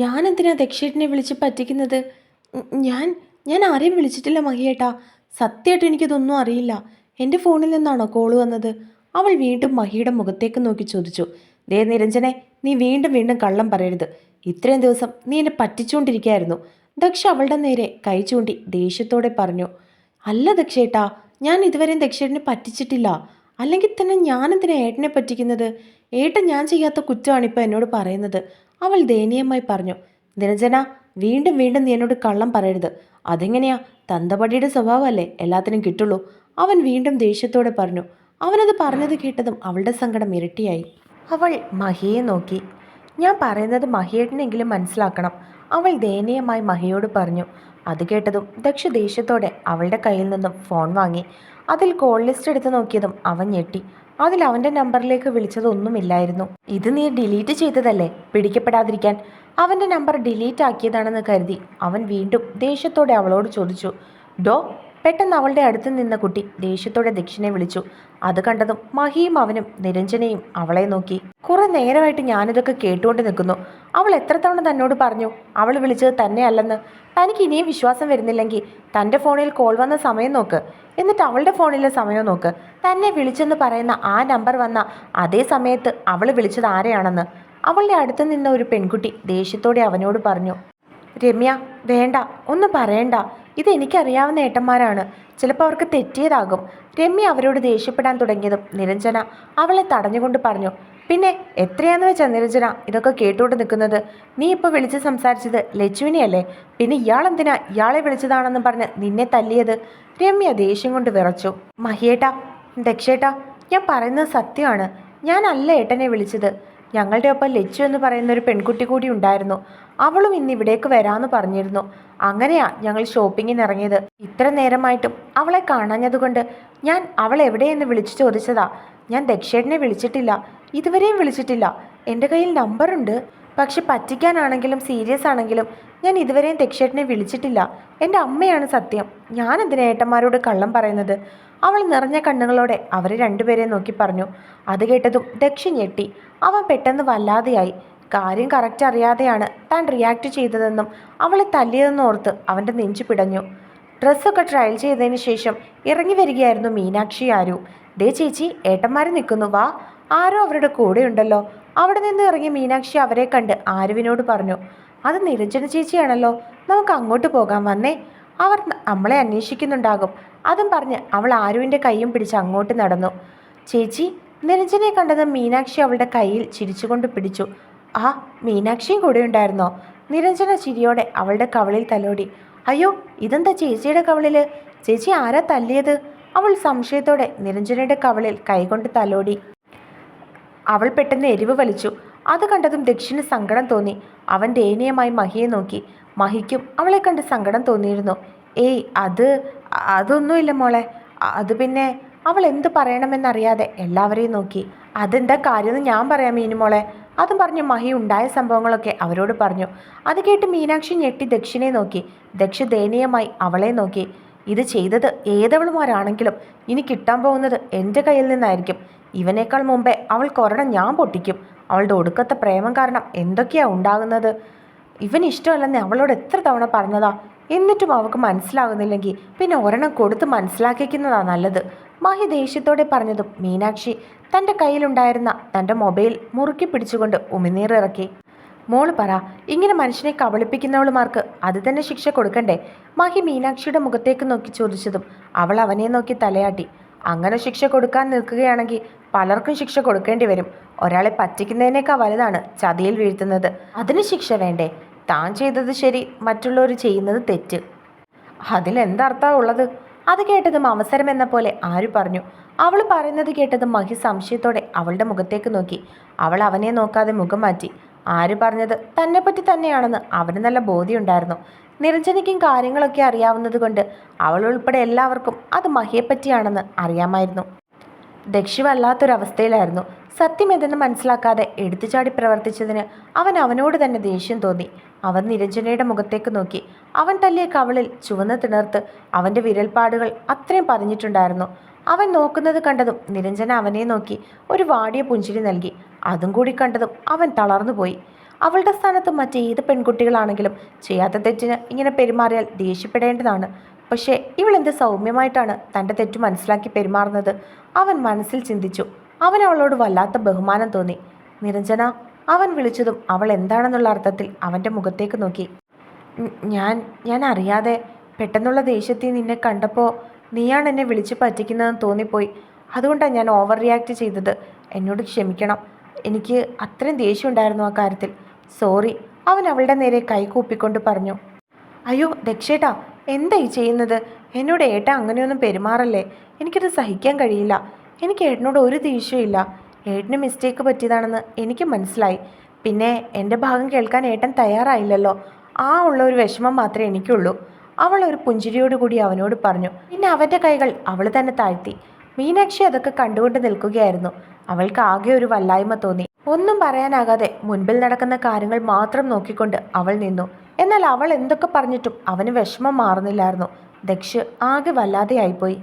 ഞാൻ എന്തിനാ ദക്ഷേട്ടനെ വിളിച്ച് പറ്റിക്കുന്നത്? ഞാൻ ഞാൻ ആരെയും വിളിച്ചിട്ടില്ല മഹിയേട്ടാ. സത്യമായിട്ട് എനിക്കിതൊന്നും അറിയില്ല. എന്റെ ഫോണിൽ നിന്നാണോ കോൾ വന്നത്? അവൾ വീണ്ടും മഹിയുടെ മുഖത്തേക്ക് നോക്കി ചോദിച്ചു. ദേ നിരഞ്ജനെ നീ വീണ്ടും വീണ്ടും കള്ളം പറയരുത്. ഇത്രയും ദിവസം നീ എന്നെ പറ്റിച്ചുകൊണ്ടിരിക്കുകയായിരുന്നു ദക്ഷ അവളുടെ നേരെ കൈ ചൂണ്ടി ദേഷ്യത്തോടെ പറഞ്ഞു. അല്ല ദക്ഷേട്ടാ ഞാൻ ഇതുവരെയും ദക്ഷേട്ടനെ പറ്റിച്ചിട്ടില്ല. അല്ലെങ്കിൽ തന്നെ ഞാനെന്തിനാ ഏട്ടനെ പറ്റിക്കുന്നത്? ഏട്ടൻ ഞാൻ ചെയ്യാത്ത കുറ്റമാണ് ഇപ്പോൾ എന്നോട് പറയുന്നത്. അവൾ ദയനീയമായി പറഞ്ഞു ദിനജന വീണ്ടും വീണ്ടും നീ എന്നോട് കള്ളം പറയരുത്. അതെങ്ങനെയാ? തന്തപടിയുടെ സ്വഭാവമല്ലേ എല്ലാത്തിനും കിട്ടുള്ളൂ. അവൻ വീണ്ടും ദേഷ്യത്തോടെ പറഞ്ഞു അവനത് പറഞ്ഞത് കേട്ടതും അവളുടെ സങ്കടം ഇരട്ടിയായി. അവൾ മഹിയെ നോക്കി ഞാൻ പറയുന്നത് മഹിയേട്ടനെങ്കിലും മനസ്സിലാക്കണം. അവൾ ദയനീയമായി മഹിയോട് പറഞ്ഞു അത് കേട്ടതും ദക്ഷ ദേഷ്യത്തോടെ അവളുടെ കയ്യിൽ നിന്നും ഫോൺ വാങ്ങി. അതിൽ കോൾ ലിസ്റ്റ് എടുത്ത് നോക്കിയതും അവൻ ഞെട്ടി. അതിൽ അവന്റെ നമ്പറിലേക്ക് വിളിച്ചതൊന്നുമില്ലായിരുന്നു. ഇത് നീ ഡിലീറ്റ് ചെയ്തതല്ലേ? പിടിക്കപ്പെടാതിരിക്കാൻ. അവന്റെ നമ്പർ ഡിലീറ്റ് ആക്കിയതാണെന്ന് കരുതി അവൻ വീണ്ടും ദേഷ്യത്തോടെ അവളോട് ചോദിച്ചു. ഡോ പെട്ടെന്ന് അവളുടെ അടുത്ത് നിന്ന കുട്ടി ദേഷ്യത്തോടെ ദക്ഷിണെ വിളിച്ചു. അത് കണ്ടതും മഹിയും അവനും നിരഞ്ജനയും അവളെ നോക്കി. കുറെ നേരമായിട്ട് ഞാനിതൊക്കെ കേട്ടുകൊണ്ട് നിൽക്കുന്നു. അവൾ എത്ര തവണ തന്നോട് പറഞ്ഞു അവൾ വിളിച്ചത് തന്നെയല്ലെന്ന്. തനിക്ക് ഇനിയും വിശ്വാസം വരുന്നില്ലെങ്കിൽ തന്റെ ഫോണിൽ കോൾ വന്ന സമയം നോക്ക്. എന്നിട്ട് അവളുടെ ഫോണിലെ സമയം നോക്ക്. തന്നെ വിളിച്ചെന്ന് പറയുന്ന ആ നമ്പർ വന്ന അതേ സമയത്ത് അവൾ വിളിച്ചത് ആരെയാണെന്ന്. അവളുടെ അടുത്ത് നിന്ന ഒരു പെൺകുട്ടി ദേഷ്യത്തോടെ അവനോട് പറഞ്ഞു രമ്യ വേണ്ട ഒന്നും പറയണ്ട. ഇത് എനിക്കറിയാവുന്ന ഏട്ടന്മാരാണ്. ചിലപ്പോൾ അവർക്ക് തെറ്റിയതാകും. രമ്യ അവരോട് ദേഷ്യപ്പെടാൻ തുടങ്ങിയതും നിരഞ്ജന അവളെ തടഞ്ഞുകൊണ്ട് പറഞ്ഞു പിന്നെ എത്രയാന്ന് വെച്ചാൽ നിരഞ്ജന ഇതൊക്കെ കേട്ടുകൊണ്ട് നിൽക്കുന്നത് നീ ഇപ്പോൾ വിളിച്ച് സംസാരിച്ചത് ലച്ചുവിനെയല്ലേ? പിന്നെ ഇയാളെന്തിനാ ഇയാളെ വിളിച്ചതാണെന്ന് പറഞ്ഞ് നിന്നെ തല്ലിയത്? രമ്യ ദേഷ്യം കൊണ്ട് വിറച്ചു. മഹിയേട്ടാ ദക്ഷേട്ടാ ഞാൻ പറയുന്നത് സത്യമാണ്. ഞാനല്ല ഏട്ടനെ വിളിച്ചത്. ഞങ്ങളുടെ ഒപ്പം ലച്ചു എന്ന് പറയുന്ന ഒരു പെൺകുട്ടി കൂടി ഉണ്ടായിരുന്നു. അവളും ഇന്ന് ഇവിടേക്ക് വരാമെന്ന് പറഞ്ഞിരുന്നു. അങ്ങനെയാ ഞങ്ങൾ ഷോപ്പിങ്ങിന് ഇറങ്ങിയത്. ഇത്ര നേരമായിട്ടും അവളെ കാണാഞ്ഞതുകൊണ്ട് ഞാൻ അവൾ എവിടെയെന്ന് വിളിച്ചു ചോദിച്ചതാ. ഞാൻ ദക്ഷേട്ടനെ വിളിച്ചിട്ടില്ല. ഇതുവരെയും വിളിച്ചിട്ടില്ല. എന്റെ കയ്യിൽ നമ്പറുണ്ട് പക്ഷെ പറ്റിക്കാനാണെങ്കിലും സീരിയസ് ആണെങ്കിലും ഞാൻ ഇതുവരെയും തെക്ഷേട്ടനെ വിളിച്ചിട്ടില്ല. എന്റെ അമ്മയാണ് സത്യം. ഞാൻ എന്തിനാ ഏട്ടന്മാരോട് കള്ളം പറയുന്നത്? അവൾ നിറഞ്ഞ കണ്ണുകളോടെ അവരെ രണ്ടുപേരെ നോക്കി പറഞ്ഞു. അത് കേട്ടതും ദക്ഷി ഞെട്ടി. അവൻ പെട്ടെന്ന് വല്ലാതെയായി. കാര്യം കറക്റ്റ് അറിയാതെയാണ് താൻ റിയാക്ട് ചെയ്തതെന്നും അവളെ തല്ലിയതെന്നും ഓർത്ത് അവന്റെ നെഞ്ചു പിടഞ്ഞു. ഡ്രസ്സൊക്കെ ട്രയൽ ചെയ്തതിന് ശേഷം ഇറങ്ങി വരികയായിരുന്നു മീനാക്ഷി ആരു. ദേ ചേച്ചി ഏട്ടന്മാർ നിൽക്കുന്നു. വാ. ആരോ അവരുടെ കൂടെയുണ്ടല്ലോ. അവിടെ നിന്ന് ഇറങ്ങിയ മീനാക്ഷി അവരെ കണ്ട് ആരുവിനോട് പറഞ്ഞു അത് നിരഞ്ജന ചേച്ചിയാണല്ലോ നമുക്ക് അങ്ങോട്ട് പോകാൻ വന്നേ. അവർ നമ്മളെ അന്വേഷിക്കുന്നുണ്ടാകും. അതും പറഞ്ഞ് അവൾ ആരുവിന്റെ കൈയും പിടിച്ച് അങ്ങോട്ട് നടന്നു. ചേച്ചി നിരഞ്ജനെ കണ്ടത് മീനാക്ഷി അവളുടെ കയ്യിൽ ചിരിച്ചുകൊണ്ട് പിടിച്ചു. ആ മീനാക്ഷിയും കൂടെ ഉണ്ടായിരുന്നോ? നിരഞ്ജന ചിരിയോടെ അവളുടെ കവളിൽ തലോടി. അയ്യോ ഇതെന്താ ചേച്ചിയുടെ കവളിൽ ചേച്ചി ആരാ തല്ലിയത്? അവൾ സംശയത്തോടെ നിരഞ്ജനയുടെ കവളിൽ കൈകൊണ്ട് തലോടി. അവൾ പെട്ടെന്ന് എരിവ് വലിച്ചു. അത് കണ്ടതും ദക്ഷിന് സങ്കടം തോന്നി. അവൻ ദയനീയമായി മഹിയെ നോക്കി. മഹിക്കും അവളെ കണ്ട് സങ്കടം തോന്നിയിരുന്നു. ഏയ് അത് അതൊന്നുമില്ല മോളെ. അത് പിന്നെ അവൾ എന്ത് പറയണമെന്നറിയാതെ എല്ലാവരെയും നോക്കി. അതെന്താ കാര്യമെന്ന് ഞാൻ പറയാം മീനു മോളെ. അതും പറഞ്ഞ് മഹി ഉണ്ടായ സംഭവങ്ങളൊക്കെ അവരോട് പറഞ്ഞു. അത് കേട്ട് മീനാക്ഷി ഞെട്ടി ദക്ഷിണെ നോക്കി. ദക്ഷ ദയനീയമായി അവളെ നോക്കി. ഇത് ചെയ്തത് ഏതവളുമാരാണെങ്കിലും ഇനി കിട്ടാൻ പോകുന്നത് എന്റെ കയ്യിൽ നിന്നായിരിക്കും. ഇവനേക്കാൾ മുമ്പേ അവൾ ഒരെണ്ണം ഞാൻ പൊട്ടിക്കും. അവളുടെ ഒടുക്കത്തെ പ്രേമം കാരണം എന്തൊക്കെയാ ഉണ്ടാകുന്നത്? ഇവൻ ഇഷ്ടമല്ലെന്ന് അവളോട് എത്ര തവണ പറഞ്ഞതാ? എന്നിട്ടും അവൾക്ക് മനസ്സിലാകുന്നില്ലെങ്കിൽ പിന്നെ ഒരെണ്ണം കൊടുത്ത് മനസ്സിലാക്കിക്കുന്നതാ നല്ലത്. മാഹി ദേഷ്യത്തോടെ പറഞ്ഞതും മീനാക്ഷി തന്റെ കയ്യിലുണ്ടായിരുന്ന തന്റെ മൊബൈൽ മുറുക്കി പിടിച്ചുകൊണ്ട് ഉമിനീറിറക്കി മോൾ പറ ഇങ്ങനെ മനുഷ്യനെ കബളിപ്പിക്കുന്നവളുമാർക്ക് അത് തന്നെ ശിക്ഷ കൊടുക്കണ്ടേ? മാഹി മീനാക്ഷിയുടെ മുഖത്തേക്ക് നോക്കി ചോദിച്ചതും അവൾ അവനെ നോക്കി തലയാട്ടി. അങ്ങനെ ശിക്ഷ കൊടുക്കാൻ നിൽക്കുകയാണെങ്കിൽ പലർക്കും ശിക്ഷ കൊടുക്കേണ്ടി വരും. ഒരാളെ പറ്റിക്കുന്നതിനേക്കാൾ വലുതാണ് ചതിയിൽ വീഴ്ത്തുന്നത്. അതിന് ശിക്ഷ വേണ്ടേ? താൻ ചെയ്തത് ശരി മറ്റുള്ളവർ ചെയ്യുന്നത് തെറ്റ്. അതിലെന്തർത്ഥമാ ഉള്ളത്? അത് കേട്ടതും അവസരം എന്ന പോലെ ആര് പറഞ്ഞു? അവൾ പറയുന്നത് കേട്ടതും മഹി സംശയത്തോടെ അവളുടെ മുഖത്തേക്ക് നോക്കി. അവൾ അവനെ നോക്കാതെ മുഖം മാറ്റി. ആര് പറഞ്ഞത്? തന്നെപ്പറ്റി തന്നെയാണെന്ന് അവന് നല്ല ബോധ്യമുണ്ടായിരുന്നു. നിരഞ്ജനയ്ക്കും കാര്യങ്ങളൊക്കെ അറിയാവുന്നത് കൊണ്ട് അവൾ ഉൾപ്പെടെ എല്ലാവർക്കും അത് മഹിയെപ്പറ്റിയാണെന്ന് അറിയാമായിരുന്നു. ദക്ഷി വല്ലാത്തൊരവസ്ഥയിലായിരുന്നു. എന്തെന്ന് മനസ്സിലാക്കാതെ എടുത്തുചാടി പ്രവർത്തിച്ചതിന് അവൻ അവനോട് തന്നെ ദേഷ്യം തോന്നി. അവൻ നിരഞ്ജനയുടെ മുഖത്തേക്ക് നോക്കി. അവൻ തല്ലിയ കവളിൽ ചുവന്ന തിണർത്ത് അവന്റെ വിരൽപ്പാടുകൾ അത്രയും പറഞ്ഞിട്ടുണ്ടായിരുന്നു അവൻ നോക്കുന്നത് കണ്ടതും നിരഞ്ജന അവനെ നോക്കി ഒരു വാടിയ പുഞ്ചിരി നൽകി. അതും കൂടി കണ്ടതും അവൻ തളർന്നുപോയി അവളുടെ സ്ഥാനത്ത് മറ്റേത് പെൺകുട്ടികളാണെങ്കിലും ചെയ്യാത്ത തെറ്റിന് ഇങ്ങനെ പെരുമാറിയാൽ ദേഷ്യപ്പെടേണ്ടതാണ്. പക്ഷേ ഇവളെന്ത് സൗമ്യമായിട്ടാണ് തന്റെ തെറ്റ് മനസ്സിലാക്കി പെരുമാറുന്നത്? അവൻ മനസ്സിൽ ചിന്തിച്ചു. അവൻ അവളോട് വല്ലാത്ത ബഹുമാനം തോന്നി. നിരഞ്ജന അവൻ വിളിച്ചതും അവൾ എന്താണെന്നുള്ള അർത്ഥത്തിൽ അവന്റെ മുഖത്തേക്ക് നോക്കി. ഞാൻ ഞാൻ അറിയാതെ പെട്ടെന്നുള്ള ദേഷ്യത്തിൽ നിന്നെ കണ്ടപ്പോൾ നീയാണ് എന്നെ വിളിച്ച് പറ്റിക്കുന്നതെന്ന് തോന്നിപ്പോയി. അതുകൊണ്ടാണ് ഞാൻ ഓവർ റിയാക്ട് ചെയ്തത്. എന്നോട് ക്ഷമിക്കണം. എനിക്ക് അത്രയും ദേഷ്യം ഉണ്ടായിരുന്നു ആ കാര്യത്തിൽ. സോറി അവൻ അവളുടെ നേരെ കൈ കൂപ്പിക്കൊണ്ട് പറഞ്ഞു. അയ്യോ ദക്ഷേട്ടാ എന്താ ഈ ചെയ്യുന്നത്? എന്നോട് ഏട്ട അങ്ങനെയൊന്നും പെരുമാറല്ലേ? എനിക്കത് സഹിക്കാൻ കഴിയില്ല. എനിക്ക് ഏട്ടനോട് ഒരു ദേഷ്യമില്ല ഏട്ടന് മിസ്റ്റേക്ക് പറ്റിയതാണെന്ന് എനിക്ക് മനസ്സിലായി. പിന്നെ എന്റെ ഭാഗം കേൾക്കാൻ ഏട്ടൻ തയ്യാറായില്ലല്ലോ. ആ ഉള്ള ഒരു വിഷമം മാത്രമേ എനിക്കുള്ളൂ. അവൾ ഒരു പുഞ്ചിരിയോട് കൂടി അവനോട് പറഞ്ഞു പിന്നെ അവന്റെ കൈകൾ അവൾ തന്നെ താഴ്ത്തി. മീനാക്ഷി അതൊക്കെ കണ്ടുകൊണ്ട് നിൽക്കുകയായിരുന്നു. അവൾക്ക് ആകെ ഒരു വല്ലായ്മ തോന്നി. ഒന്നും പറയാനാകാതെ മുൻപിൽ നടക്കുന്ന കാര്യങ്ങൾ മാത്രം നോക്കിക്കൊണ്ട് അവൾ നിന്നു. എന്നാൽ അവൾ എന്തൊക്കെ പറഞ്ഞിട്ടും അവന് വിഷമം മാറുന്നില്ലായിരുന്നു. ദക്ഷ് ആകെ വല്ലാതെയായിപ്പോയി.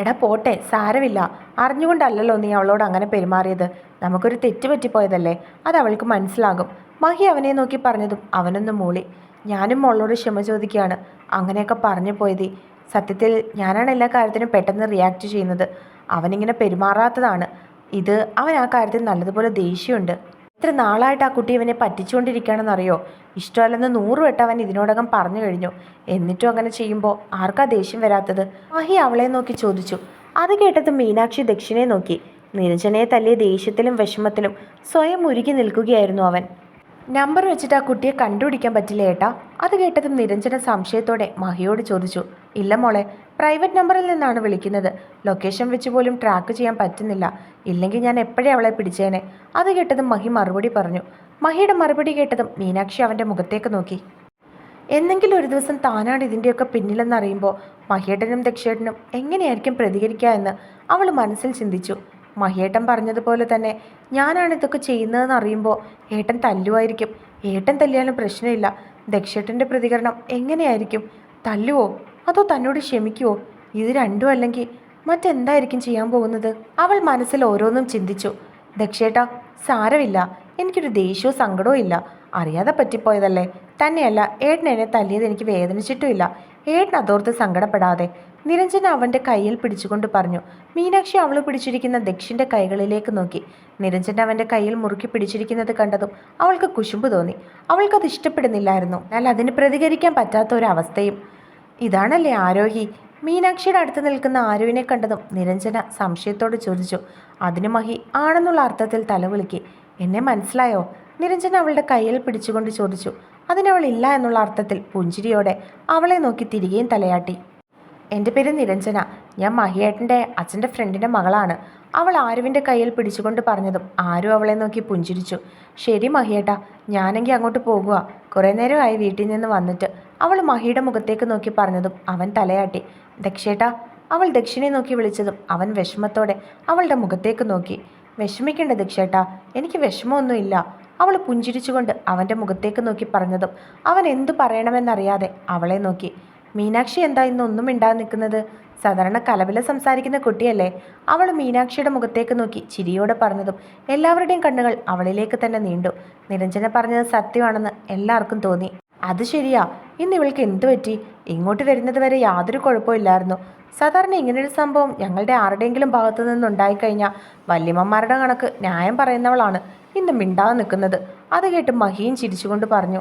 എടാ പോട്ടെ സാരമില്ല. അറിഞ്ഞുകൊണ്ടല്ലല്ലോ നീ അവളോട് അങ്ങനെ പെരുമാറിയത്. നമുക്കൊരു തെറ്റ് പറ്റിപ്പോയതല്ലേ അത് അവൾക്ക് മനസ്സിലാകും. മഹി അവനെ നോക്കി പറഞ്ഞതും അവനൊന്ന് മൂളി. ഞാനും മോളോട് ക്ഷമ ചോദിക്കുകയാണ്. അങ്ങനെയൊക്കെ പറഞ്ഞു പോയതി. സത്യത്തിൽ ഞാനാണ് എല്ലാ കാര്യത്തിനും പെട്ടെന്ന് റിയാക്ട് ചെയ്യുന്നത്. അവനിങ്ങനെ പെരുമാറാത്തതാണ്. ഇത് അവൻ ആ കാര്യത്തിൽ നല്ലതുപോലെ ദേഷ്യമുണ്ട്. ഇത്ര നാളായിട്ട് ആ കുട്ടി ഇവനെ പറ്റിച്ചുകൊണ്ടിരിക്കുകയാണെന്നറിയോ? ഇഷ്ടമല്ലെന്ന് നൂറ് വട്ടം അവൻ ഇതിനോടകം പറഞ്ഞു കഴിഞ്ഞു. എന്നിട്ടും അങ്ങനെ ചെയ്യുമ്പോൾ ആർക്കാ ദേഷ്യം വരാത്തത്? മഹി അവളെ നോക്കി ചോദിച്ചു. അത് കേട്ടത് മീനാക്ഷി ദക്ഷിണെ നോക്കി. നിരഞ്ജനയെ തല്ലിയ ദേഷ്യത്തിലും വിഷമത്തിലും സ്വയം ഉരുകി നിൽക്കുകയായിരുന്നു അവൻ. നമ്പർ വെച്ചിട്ട് ആ കുട്ടിയെ കണ്ടുപിടിക്കാൻ പറ്റില്ല ഏട്ടാ. അത് കേട്ടതും നിരഞ്ജന സംശയത്തോടെ മഹിയോട് ചോദിച്ചു. ഇല്ല മോളെ പ്രൈവറ്റ് നമ്പറിൽ നിന്നാണ് വിളിക്കുന്നത്. ലൊക്കേഷൻ വെച്ച് പോലും ട്രാക്ക് ചെയ്യാൻ പറ്റുന്നില്ല. ഇല്ലെങ്കിൽ ഞാൻ എപ്പോഴേ അവളെ പിടിച്ചേനെ? അത് കേട്ടതും മഹി മറുപടി പറഞ്ഞു. മഹിയുടെ മറുപടി കേട്ടതും മീനാക്ഷി അവന്റെ മുഖത്തേക്ക് നോക്കി. എന്നെങ്കിലും ഒരു ദിവസം താനാണ് ഇതിന്റെയൊക്കെ പിന്നിലെന്നറിയുമ്പോൾ മഹിയേട്ടനും ദക്ഷേട്ടനും എങ്ങനെയായിരിക്കും പ്രതികരിക്കുക എന്ന് അവൾ മനസ്സിൽ ചിന്തിച്ചു. മഹിയേട്ടൻ പറഞ്ഞതുപോലെ തന്നെ ഞാനാണ് ഇതൊക്കെ ചെയ്യുന്നതെന്ന് അറിയുമ്പോൾ ഏട്ടൻ തല്ലുമായിരിക്കും ഏട്ടൻ തല്ലിയാലും പ്രശ്നമില്ല. ദക്ഷേട്ടന്റെ പ്രതികരണം എങ്ങനെയായിരിക്കും? തല്ലുവോ? അതോ തന്നോട് ക്ഷമിക്കുവോ? ഇത് രണ്ടും അല്ലെങ്കിൽ മറ്റെന്തായിരിക്കും ചെയ്യാൻ പോകുന്നത്? അവൾ മനസ്സിൽ ഓരോന്നും ചിന്തിച്ചു. ദക്ഷേട്ട സാരമില്ല. എനിക്കൊരു ദേഷ്യവും സങ്കടവും ഇല്ല. അറിയാതെ പറ്റിപ്പോയതല്ലേ? തന്നെയല്ല ഏട്ടൻ എന്നെ തല്ലിയത് എനിക്ക് വേദനിച്ചിട്ടുമില്ല. ഏട്ടൻ അതോർത്ത് സങ്കടപ്പെടാതെ നിരഞ്ജൻ അവന്റെ കയ്യിൽ പിടിച്ചുകൊണ്ട് പറഞ്ഞു. മീനാക്ഷി അവൾ പിടിച്ചിരിക്കുന്ന ദക്ഷിന്റെ കൈകളിലേക്ക് നോക്കി. നിരഞ്ജൻ അവന്റെ കയ്യിൽ മുറുക്കി പിടിച്ചിരിക്കുന്നത് കണ്ടതും അവൾക്ക് കുശുമ്പ് തോന്നി. അവൾക്കത് ഇഷ്ടപ്പെടുന്നില്ലായിരുന്നു. എന്നാൽ അതിന് പ്രതികരിക്കാൻ പറ്റാത്ത ഒരവസ്ഥയും ഇതാണല്ലേ ആരോഹി? മീനാക്ഷിയുടെ അടുത്ത് നിൽക്കുന്ന ആരുവിനെ കണ്ടതും നിരഞ്ജന സംശയത്തോട് ചോദിച്ചു. അതിന് മഹി ആണെന്നുള്ള അർത്ഥത്തിൽ തലവിളിക്കി എന്നെ മനസ്സിലായോ? നിരഞ്ജന അവളുടെ കയ്യിൽ പിടിച്ചുകൊണ്ട് ചോദിച്ചു. അതിനവൾ ഇല്ല എന്നുള്ള അർത്ഥത്തിൽ പുഞ്ചിരിയോടെ അവളെ നോക്കി തിരികെയും തലയാട്ടി. എന്റെ പേര് നിരഞ്ജന. ഞാൻ മഹിയേട്ടന്റെ അച്ഛന്റെ ഫ്രണ്ടിന്റെ മകളാണ്. അവൾ ആരുവിന്റെ കയ്യിൽ പിടിച്ചുകൊണ്ട് പറഞ്ഞതും ആരും അവളെ നോക്കി പുഞ്ചിരിച്ചു. ശരി മഹിയേട്ടാ ഞാനെങ്കിൽ അങ്ങോട്ട് പോകുക കുറേ നേരമായി വീട്ടിൽ നിന്ന് വന്നിട്ട് അവൾ മഹിയുടെ മുഖത്തേക്ക് നോക്കി പറഞ്ഞതും അവൻ തലയാട്ടി. ദക്ഷേട്ടാ അവൾ ദക്ഷിണെ നോക്കി വിളിച്ചതും അവൻ വിഷമത്തോടെ അവളുടെ മുഖത്തേക്ക് നോക്കി. വിഷമിക്കേണ്ട ദക്ഷേട്ടാ എനിക്ക് വിഷമമൊന്നുമില്ല. അവൾ പുഞ്ചിരിച്ചുകൊണ്ട് അവന്റെ മുഖത്തേക്ക് നോക്കി പറഞ്ഞതും അവൻ എന്തു പറയണമെന്നറിയാതെ അവളെ നോക്കി. മീനാക്ഷി എന്താ ഇന്നൊന്നും മിണ്ടാതെ നിൽക്കുന്നത്? സാധാരണ കലവില സംസാരിക്കുന്ന കുട്ടിയല്ലേ? അവൾ മീനാക്ഷിയുടെ മുഖത്തേക്ക് നോക്കി ചിരിയോടെ പറഞ്ഞതും എല്ലാവരുടെയും കണ്ണുകൾ അവളിലേക്ക് തന്നെ നീണ്ടു. നിരഞ്ജന പറഞ്ഞത് സത്യമാണെന്ന് എല്ലാവർക്കും തോന്നി. അത് ശരിയാ ഇന്ന് ഇവൾക്ക് എന്തു പറ്റി? ഇങ്ങോട്ട് വരുന്നത് വരെ യാതൊരു കുഴപ്പമില്ലായിരുന്നു. സാധാരണ ഇങ്ങനൊരു സംഭവം ഞങ്ങളുടെ ആരുടെയെങ്കിലും ഭാഗത്തു നിന്നുണ്ടായിക്കഴിഞ്ഞാൽ വല്യമ്മമാരുടെ കണക്ക് ന്യായം പറയുന്നവളാണ് ഇന്ന് മിണ്ടാതെ നിൽക്കുന്നത്. അത് കേട്ട് മഹിയും ചിരിച്ചുകൊണ്ട് പറഞ്ഞു.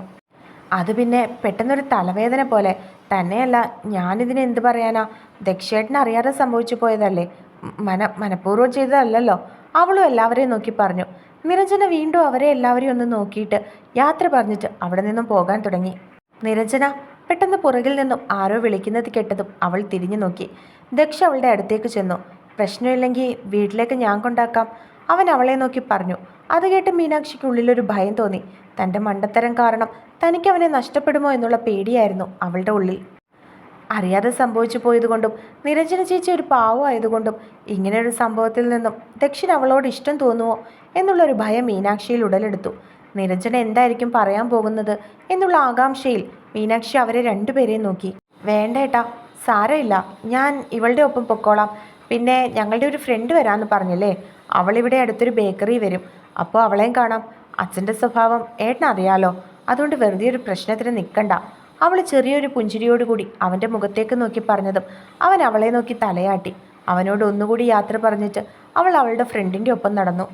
അത് പിന്നെ പെട്ടെന്നൊരു തലവേദന പോലെ. തന്നെയല്ല ഞാനിതിന് എന്ത് പറയാനാ? ദക്ഷേട്ടന് അറിയാതെ സംഭവിച്ചു പോയതല്ലേ? മന മനഃപൂർവം ചെയ്തതല്ലല്ലോ? അവളും എല്ലാവരെയും നോക്കി പറഞ്ഞു. നിരഞ്ജന വീണ്ടും അവരെ എല്ലാവരെയും ഒന്ന് നോക്കിയിട്ട് യാത്ര പറഞ്ഞിട്ട് അവിടെ നിന്നും പോകാൻ തുടങ്ങി. നിരഞ്ജന പെട്ടെന്ന് പുറകിൽ നിന്നും ആരോ വിളിക്കുന്നത് കേട്ടതും അവൾ തിരിഞ്ഞു നോക്കി. ദക്ഷ അവളുടെ അടുത്തേക്ക് ചെന്നു. പ്രശ്നമില്ലെങ്കിൽ വീട്ടിലേക്ക് ഞാൻ കൊണ്ടാക്കാം. അവൻ അവളെ നോക്കി പറഞ്ഞു. അത് കേട്ട് മീനാക്ഷിക്ക് ഉള്ളിലൊരു ഭയം തോന്നി. തന്റെ മണ്ടത്തരം കാരണം തനിക്ക് അവനെ നഷ്ടപ്പെടുമോ എന്നുള്ള പേടിയായിരുന്നു അവളുടെ ഉള്ളിൽ. അറിയാതെ സംഭവിച്ചു പോയതുകൊണ്ടും നിരഞ്ജന ചേച്ചി ഒരു പാവമായതുകൊണ്ടും ഇങ്ങനെയൊരു സംഭവത്തിൽ നിന്നും ദക്ഷിൻ അവളോട് ഇഷ്ടം തോന്നുമോ എന്നുള്ളൊരു ഭയം മീനാക്ഷിയിൽ ഉടലെടുത്തു. നിരഞ്ജന എന്തായിരിക്കും പറയാൻ പോകുന്നത് എന്നുള്ള ആകാംക്ഷയിൽ മീനാക്ഷി അവരെ രണ്ടുപേരെയും നോക്കി. വേണ്ടേട്ടാ സാരമില്ല. ഞാൻ ഇവളുടെ ഒപ്പം പൊക്കോളാം. പിന്നെ ഞങ്ങളുടെ ഒരു ഫ്രണ്ട് വരാമെന്ന് പറഞ്ഞില്ലേ? അവളിവിടെ അടുത്തൊരു ബേക്കറി വരും. അപ്പോൾ അവളെയും കാണാം. അച്ഛന്റെ സ്വഭാവം ഏട്ടനറിയാലോ അതുകൊണ്ട് വെറുതെ ഒരു പ്രശ്നത്തിന് നിൽക്കണ്ട. അവൾ ചെറിയൊരു പുഞ്ചിരിയോടുകൂടി അവന്റെ മുഖത്തേക്ക് നോക്കി പറഞ്ഞതും അവൻ അവളെ നോക്കി തലയാട്ടി. അവനോട് ഒന്നുകൂടി യാത്ര പറഞ്ഞിട്ട് അവൾ അവളുടെ ഫ്രണ്ടിന്റെ ഒപ്പം നടന്നു.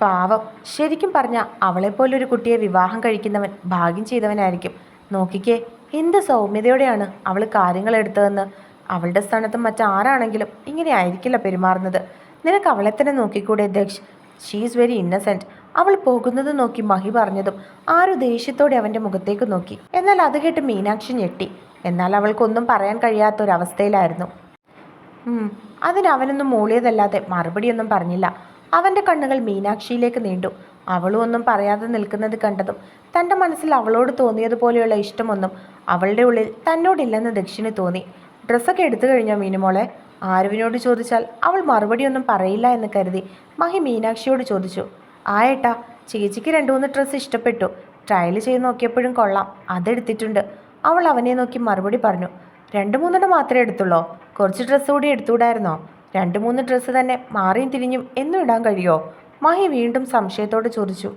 പാവം. ശരിക്കും പറഞ്ഞാൽ അവളെപ്പോലൊരു കുട്ടിയെ വിവാഹം കഴിക്കുന്നവൻ ഭാഗ്യം ചെയ്തവനായിരിക്കും. നോക്കിക്കേ എന്ത് സൗമ്യതയോടെയാണ് അവൾ കാര്യങ്ങൾ എടുത്തതെന്ന് അവളുടെ സ്ഥാനത്ത് മറ്റാരാണെങ്കിലും ഇങ്ങനെ ആയിരിക്കില്ല പെരുമാറുന്നത്. നിനക്ക് അവളെ തന്നെ നോക്കിക്കൂടെ ദക്ഷ്? ഷീസ് വെരി ഇന്നസെന്റ് അവൾ പോകുന്നത് നോക്കി മഹി പറഞ്ഞതും ആരോ ദേഷ്യത്തോടെ അവന്റെ മുഖത്തേക്ക് നോക്കി. എന്നാൽ അത് കേട്ട് മീനാക്ഷി ഞെട്ടി. എന്നാൽ അവൾക്കൊന്നും പറയാൻ കഴിയാത്തൊരവസ്ഥയിലായിരുന്നു. ഒരവസ്ഥയിലായിരുന്നു അതിനവനൊന്നും മൂളിയതല്ലാതെ മറുപടിയൊന്നും പറഞ്ഞില്ല. അവന്റെ കണ്ണുകൾ മീനാക്ഷിയിലേക്ക് നീണ്ടു. അവളും ഒന്നും പറയാതെ നിൽക്കുന്നത് കണ്ടതും തന്റെ മനസ്സിൽ അവളോട് തോന്നിയതുപോലെയുള്ള ഇഷ്ടമൊന്നും അവളുടെ ഉള്ളിൽ തന്നോടില്ലെന്ന് ദക്ഷിണി തോന്നി. ഡ്രസ്സൊക്കെ എടുത്തു കഴിഞ്ഞോ മീനുമോളെ? ആരുവിനോട് ചോദിച്ചാൽ അവൾ മറുപടിയൊന്നും പറയില്ല എന്ന് കരുതി മഹി മീനാക്ഷിയോട് ചോദിച്ചു. ആ ഏട്ടാ ചേച്ചിക്ക് രണ്ടു മൂന്ന് ഡ്രസ്സ് ഇഷ്ടപ്പെട്ടു. ട്രയൽ ചെയ്ത് നോക്കിയപ്പോഴും കൊള്ളാം. അതെടുത്തിട്ടുണ്ട്. അവൾ അവനെ നോക്കി മറുപടി പറഞ്ഞു. രണ്ട് മൂന്നെണ്ണം മാത്രമേ എടുത്തുള്ളോ? കുറച്ച് ഡ്രസ്സ് കൂടി എടുത്തുകൂടായിരുന്നോ? രണ്ട് മൂന്ന് ഡ്രസ്സ് തന്നെ മാറിയും തിരിഞ്ഞും എന്നും ഇടാൻ കഴിയുമോ മഹി വീണ്ടും സംശയത്തോട് ചോദിച്ചു.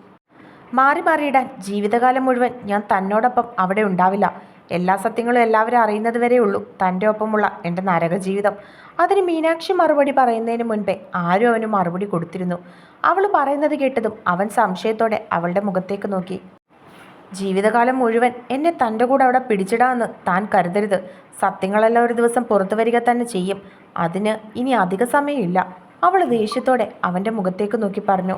മാറി മാറിയിടാൻ ജീവിതകാലം മുഴുവൻ ഞാൻ തന്നോടൊപ്പം അവിടെ ഉണ്ടാവില്ല. എല്ലാ സത്യങ്ങളും എല്ലാവരും അറിയുന്നത് വരെയുള്ളൂ തന്റെ ഒപ്പമുള്ള എന്റെ നരക ജീവിതം. അതിന് മീനാക്ഷി മറുപടി പറയുന്നതിന് മുൻപേ ആരും അവന് മറുപടി കൊടുത്തിരുന്നു. അവൾ പറയുന്നത് കേട്ടതും അവൻ സംശയത്തോടെ അവളുടെ മുഖത്തേക്ക് നോക്കി. ജീവിതകാലം മുഴുവൻ എന്നെ തന്റെ കൂടെ അവിടെ പിടിച്ചിടാമെന്ന് താൻ കരുതരുത്. സത്യങ്ങളെല്ലാം ഒരു ദിവസം പുറത്തു വരിക തന്നെ ചെയ്യും. അതിന് ഇനി അധിക സമയമില്ല. അവൾ ദേഷ്യത്തോടെ അവന്റെ മുഖത്തേക്ക് നോക്കി പറഞ്ഞു.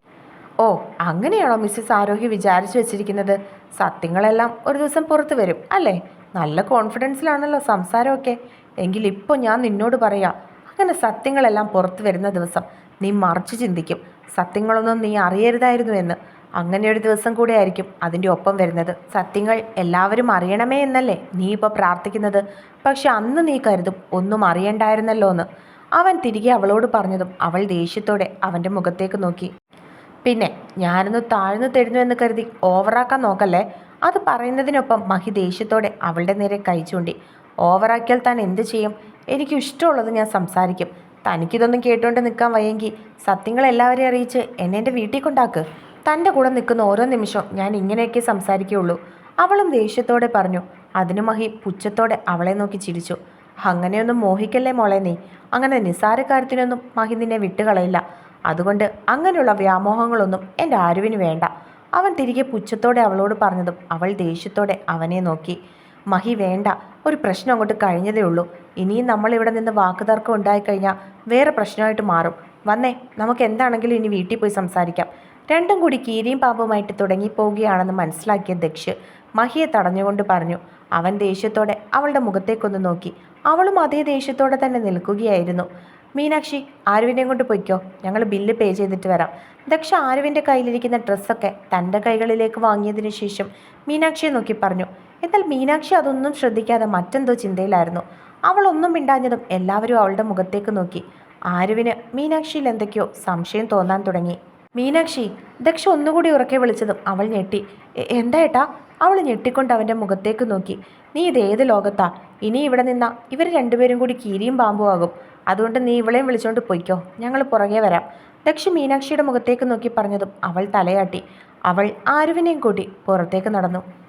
ഓ അങ്ങനെയാണോ മിസ്സിസ് ആരോഹി വിചാരിച്ചു വെച്ചിരിക്കുന്നത്? സത്യങ്ങളെല്ലാം ഒരു ദിവസം പുറത്തു വരും അല്ലേ? നല്ല കോൺഫിഡൻസിലാണല്ലോ സംസാരമൊക്കെ. എങ്കിൽ ഇപ്പോൾ ഞാൻ നിന്നോട് പറയാം. അങ്ങനെ സത്യങ്ങളെല്ലാം പുറത്തു വരുന്ന ദിവസം നീ മറിച്ച് ചിന്തിക്കും. സത്യങ്ങളൊന്നും നീ അറിയരുതായിരുന്നു എന്ന്. അങ്ങനെ ഒരു ദിവസം കൂടെ ആയിരിക്കും അതിന്റെ ഒപ്പം വരുന്നത്. സത്യങ്ങൾ എല്ലാവരും അറിയണമേ എന്നല്ലേ നീ ഇപ്പോൾ പ്രാർത്ഥിക്കുന്നത്? പക്ഷെ അന്ന് നീ കരുതും ഒന്നും അറിയണ്ടായിരുന്നല്ലോ എന്ന്. അവൻ തിരികെ അവളോട് പറഞ്ഞതും അവൾ ദേഷ്യത്തോടെ അവന്റെ മുഖത്തേക്ക് നോക്കി. പിന്നെ ഞാനൊന്ന് താഴ്ന്നു തരുന്നു എന്ന് കരുതി ഓവറാക്കാൻ നോക്കല്ലേ? അത് പറയുന്നതിനൊപ്പം മഹി ദേഷ്യത്തോടെ അവളുടെ നേരെ കൈ ചൂണ്ടി. ഓവറാക്കിയാൽ താൻ എന്ത് ചെയ്യും? എനിക്ക് ഇഷ്ടമുള്ളത് ഞാൻ സംസാരിക്കും. തനിക്കിതൊന്നും കേട്ടുകൊണ്ട് നിൽക്കാൻ വയ്യെങ്കിൽ സത്യങ്ങൾ എല്ലാവരെയും അറിയിച്ച് എന്നെ എന്റെ വീട്ടിൽ കൊണ്ടാക്ക്. തന്റെ കൂടെ നിൽക്കുന്ന ഓരോ നിമിഷവും ഞാൻ ഇങ്ങനെയൊക്കെ സംസാരിക്കുകയുള്ളൂ. അവളും ദേഷ്യത്തോടെ പറഞ്ഞു അതിനു മഹി പുച്ഛത്തോടെ അവളെ നോക്കി ചിരിച്ചു. അങ്ങനെയൊന്നും മോഹിക്കല്ലേ മോളെ നീ? അങ്ങനെ നിസ്സാരക്കാര്യത്തിനൊന്നും മഹി നിന്നെ വിട്ടുകളയില്ല. അതുകൊണ്ട് അങ്ങനെയുള്ള വ്യാമോഹങ്ങളൊന്നും എന്റെ ആരുവിന് വേണ്ട. അവൻ തിരികെ പുച്ഛത്തോടെ അവളോട് പറഞ്ഞതും അവൾ ദേഷ്യത്തോടെ അവനെ നോക്കി. മഹി വേണ്ട ഒരു പ്രശ്നം അങ്ങോട്ട് കഴിഞ്ഞതേ ഉള്ളൂ. ഇനിയും നമ്മൾ ഇവിടെ നിന്ന് വാക്കുതർക്കം ഉണ്ടായിക്കഴിഞ്ഞാൽ വേറെ പ്രശ്നമായിട്ട് മാറും. വന്നേ നമുക്ക് എന്താണെങ്കിലും ഇനി വീട്ടിൽ പോയി സംസാരിക്കാം. രണ്ടും കൂടി കീരിയും പാമ്പുമായിട്ട് തുടങ്ങിപ്പോവുകയാണെന്ന് മനസ്സിലാക്കിയ ദക്ഷ് മഹിയെ തടഞ്ഞുകൊണ്ട് പറഞ്ഞു അവൻ ദേഷ്യത്തോടെ അവളുടെ മുഖത്തേക്കൊന്ന് നോക്കി. അവളും അതേ ദേഷ്യത്തോടെ തന്നെ നിൽക്കുകയായിരുന്നു. മീനാക്ഷി ആരുവിനെയും കൊണ്ട് പൊയ്ക്കോ. ഞങ്ങൾ ബില്ല് പേ ചെയ്തിട്ട് വരാം. ദക്ഷ ആരുവിന്റെ കയ്യിലിരിക്കുന്ന ഡ്രസ്സൊക്കെ തന്റെ കൈകളിലേക്ക് വാങ്ങിയതിനു ശേഷം മീനാക്ഷിയെ നോക്കി പറഞ്ഞു എന്നാൽ മീനാക്ഷി അതൊന്നും ശ്രദ്ധിക്കാതെ മറ്റെന്തോ ചിന്തയിലായിരുന്നു. അവളൊന്നും മിണ്ടാഞ്ഞതും എല്ലാവരും അവളുടെ മുഖത്തേക്ക് നോക്കി. ആരുവിന് മീനാക്ഷിയിൽ എന്തൊക്കെയോ സംശയം തോന്നാൻ തുടങ്ങി. മീനാക്ഷി ദക്ഷ ഒന്നുകൂടി ഉറക്കെ വിളിച്ചതും അവൾ ഞെട്ടി. "എ- എന്താ ഏട്ടാ അവൾ ഞെട്ടിക്കൊണ്ട് അവന്റെ മുഖത്തേക്ക് നോക്കി. നീ ഇത് ഏത് ലോകത്താ? ഇനി ഇവിടെ നിന്നാ ഇവർ രണ്ടുപേരും കൂടി കീരിയും പാമ്പും ആകും. അതുകൊണ്ട് നീ ഇവളെയും വിളിച്ചുകൊണ്ട് പൊയ്ക്കോ. ഞങ്ങൾ പുറകെ വരാം ദക്ഷ മീനാക്ഷിയുടെ മുഖത്തേക്ക് നോക്കി പറഞ്ഞതും അവൾ തലയാട്ടി. അവൾ ആരുവിനെയും കൂട്ടി പുറത്തേക്ക് നടന്നു.